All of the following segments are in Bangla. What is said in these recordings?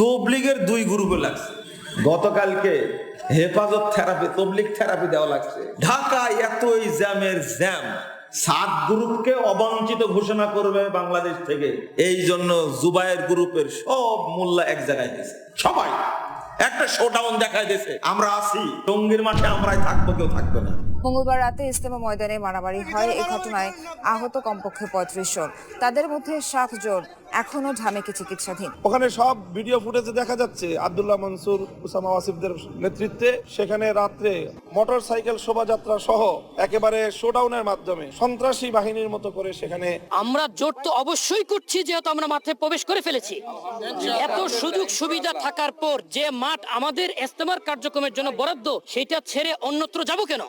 তবলিগের দুই গ্রুপে লাগছে। গতকালকে হেফাজত থেরাপি তবলিগ থেরাপি দেওয়া লাগছে। ঢাকায় এতই জ্যামের জ্যাম। সাত গ্রুপকে অবাঞ্ছিত ঘোষণা করবে বাংলাদেশ থেকে। এই জন্য জুবাইয়ের গ্রুপের সব মোল্লা এক জায়গায় গেছে। সবাই। একটা শোডাউন দেখায় দিয়েছে। আমরা আছি। টঙ্গির মাঠে আমরাই থাকব কেউ থাকবে না। মঙ্গলবার রাতে ইস্তেমা ময়দানে মারামারি হয় এ ঘটনায় আহত কমপক্ষে পঁয়ত্রিশ জন। তাদের মধ্যে সাত জন এখনও ঢামেকে চিকিৎসাধীন। ওখানে সব ভিডিও ফুটেজে দেখা যাচ্ছে আব্দুল্লাহ মনসুর উসামা ওয়াসিফদের নেতৃত্বে। সেখানে রাত্রে মোটর সাইকেল শোভাযাত্রা সহ একেবারে শোডাউনের মাধ্যমে সন্ত্রাসী বাহিনীর মতো করে সেখানে আমরা জোট তো অবশ্যই করছি যেহেতু আমরা মাঠে প্রবেশ করে ফেলেছি। এত সুযোগ সুবিধা থাকার পর যে মাঠ আমাদের ইস্তেমার কার্যক্রমের জন্য বরাদ্দ সেটা ছেড়ে অন্যত্র যাব কেন?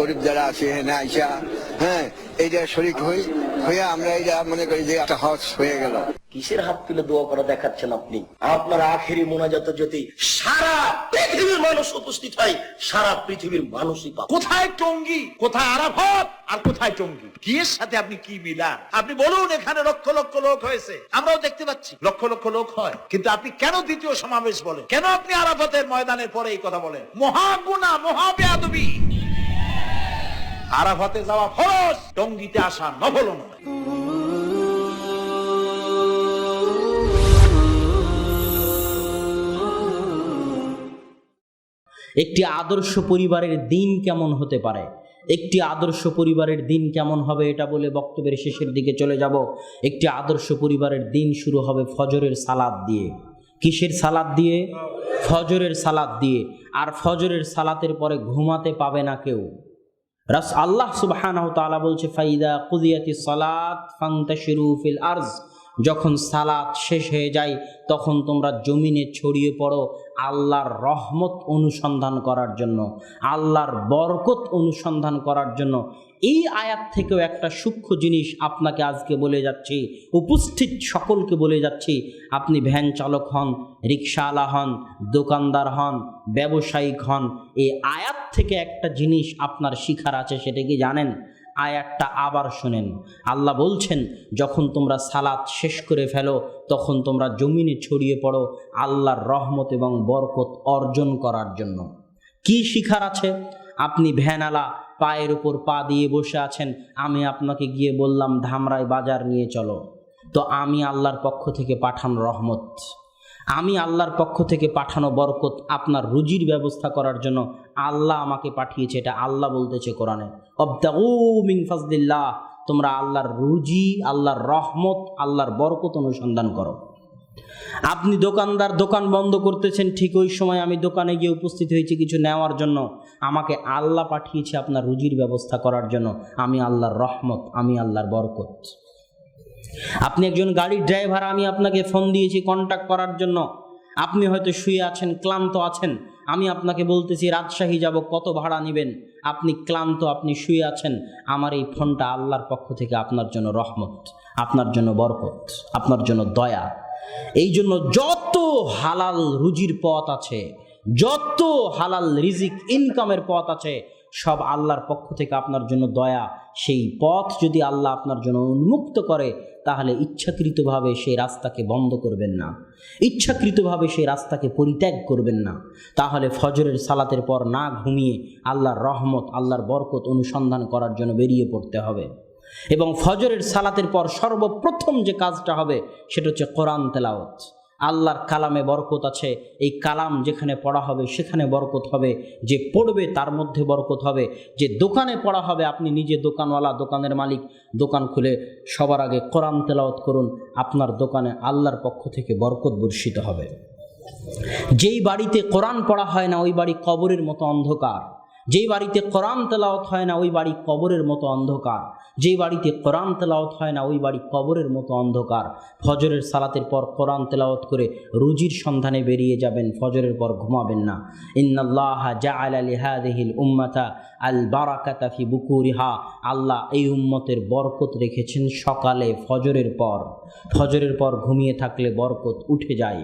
গরিব যারা আছে এখানে আইসা হ্যাঁ এইটা শরিক হই। হয়ে আমরা এইটা মনে করি যে একটা হজ হয়ে গেল। কিসের হাত তুলে দোয়া করা দেখাচ্ছেন আপনি? আপনার আখেরি মোনাজাত যদি সারা পৃথিবীর মানুষ উপস্থিত হয় সারা পৃথিবীর মানুষই পাবে। কোথায় টঙ্গি কোথায় আরাফাত আর কোথায় টঙ্গি? কি এর সাথে আপনি কি মিলান? আপনি বলুন এখানে লক্ষ লক্ষ লোক হয়েছে। আমরাও দেখতে পাচ্ছি লক্ষ লক্ষ লোক হয়। কিন্তু আপনি কেন দ্বিতীয় সমাবেশ বলেন? কেন আপনি আরাফতের ময়দানের পরে এই কথা বলেন? মহাগুনা মহাবেয়াদবি আরাফাতে যাওয়া ফরজ, টঙ্গিতে আসা নফল নয় একটি আদর্শ পরিবারের দিন কেমন হতে পারে? একটি আদর্শ পরিবারের দিন কেমন হবে এটা বলে বক্তব্যের শেষের দিকে চলে যাব। একটি আদর্শ পরিবারের দিন শুরু হবে ফজরের সালাদ দিয়ে। কিসের সালাদ দিয়ে? ফজরের সালাদ দিয়ে। আর ফজরের সালাতের পরে ঘুমাতে পাবে না কেউ। রাস আল্লাহ সুবাহানাহ বলছে, ফাইদা কুদিয়াতি সালাত ফান্তাশিরু ফিল আর্জ। যখন সালাত শেষ হয়ে যায়, তখন তোমরা জমিনে ছড়িয়ে পড়ো আল্লাহর রহমত অনুসন্ধান করার জন্য, আল্লাহর বরকত অনুসন্ধান করার জন্য এই আয়াত থেকেও একটা সূক্ষ্ম জিনিস আপনাকে আজকে বলে যাচ্ছি, উপস্থিত সকলকে বলে যাচ্ছি, আপনি ভ্যান চালক হন রিক্সাওয়ালা হন, দোকানদার হন, ব্যবসায়িক হন, এই আয়াত থেকে একটা জিনিস আপনার শিখার আছে, সেটা কি জানেন? আয়াতটা আবার শোনেন। আল্লাহ বলছেন, যখন তোমরা সালাত শেষ করে ফেলো, তখন তোমরা জমিনে ছড়িয়ে পড়ো আল্লাহর রহমত এবং বরকত অর্জন করার জন্য। কি শিখার আছে? আপনি ভ্যানালা পায়ের উপর পা দিয়ে বসে আছেন, আমি আপনাকে গিয়ে বললাম, ধামরাই বাজার নিয়ে চলো। তো আমি আল্লাহর পক্ষ থেকে পাঠান রহমত। আমি আল্লাহর পক্ষ থেকে পাঠানো বরকত আপনার রুজির ব্যবস্থা করার জন্য আল্লাহ আমাকে পাঠিয়েছে, এটা আল্লাহ বলতেছে কোরআনে। অবদাউ মিন ফাজলিল্লাহ, তোমরা আল্লাহর রুজি, আল্লাহর রহমত, আল্লাহর বরকত অনুসন্ধান করো। আপনি দোকানদার, দোকান বন্ধ করতেছেন, ঠিক ওই সময় আমি দোকানে গিয়ে উপস্থিত হয়েছি কিছু নেওয়ার জন্য। আমাকে আল্লাহ পাঠিয়েছে আপনার রুজির ব্যবস্থা করার জন্য। আমি আল্লাহর রহমত, আমি আল্লাহর বরকত। আপনি একজন গাড়ির ড্রাইভার, আমি আপনাকে ফোন দিয়েছি কন্ট্যাক্ট করার জন্য। আপনি হয়তো শুয়ে আছেন, ক্লান্ত আছেন। আমি আপনাকে বলতেছি, রাজশাহী যাব, কত ভাড়া নেবেন? আপনি ক্লান্ত, আপনি শুয়ে আছেন। আমার এই ফোনটা আল্লাহর পক্ষ থেকে আপনার জন্য রহমত, আপনার জন্য বরকত, আপনার জন্য দয়া। এই জন্য যত হালাল রুজির পথ আছে, যত হালাল রিজিক ইনকামের পথ আছে সব আল্লাহর পক্ষ থেকে আপনার জন্য দয়া। সেই পথ যদি আল্লাহ আপনার জন্য উন্মুক্ত করে, তাহলে ইচ্ছাকৃতভাবে সেই রাস্তাকে বন্ধ করবেন না। ইচ্ছাকৃতভাবে সেই রাস্তাকে পরিত্যাগ করবেন না। তাহলে ফজরের সালাতের পর না ঘুমিয়ে আল্লাহর রহমত, আল্লাহর বরকত অনুসন্ধান করার জন্য বেরিয়ে পড়তে হবে। এবং ফজরের সালাতের পর সর্বপ্রথম যে কাজটা হবে, সেটা হচ্ছে কোরআন তেলাওয়াত। আল্লাহর কালামে বরকত আছে। এই কালাম যেখানে পড়া হবে, সেখানে বরকত হবে। যে পড়বে, তার মধ্যে বরকত হবে। যে দোকানে পড়া হবে, আপনি নিজে দোকানওয়ালা, দোকানের মালিক, দোকান খুলে সবার আগে কোরআন তেলাওয়াত করুন। আপনার দোকানে আল্লাহর পক্ষ থেকে বরকত বর্ষিত হবে। যেই বাড়িতে কোরআন পড়া হয় না, ওই বাড়ি কবরের মতো অন্ধকার। যেই বাড়িতে কোরআন তেলাওয়াত হয় না, ওই বাড়ি কবরের মতো অন্ধকার। যেই বাড়িতে কোরআন তেলাওয়াত হয় না, ওই বাড়ি কবরের মতো অন্ধকার। ফজরের সালাতের পর কোরআন তেলাওত করে রুজির সন্ধানে বেরিয়ে যাবেন, ফজরের পর ঘুমাবেন না। ইন্নাল্লাহ জাআল লিহাদিহিল উম্মাতা আল বারাকাতা ফি বুকুরিহা। আল্লাহ এই উম্মতের বরকত রেখেছেন সকালে ফজরের পর। ফজরের পর ঘুমিয়ে থাকলে বরকত উঠে যায়।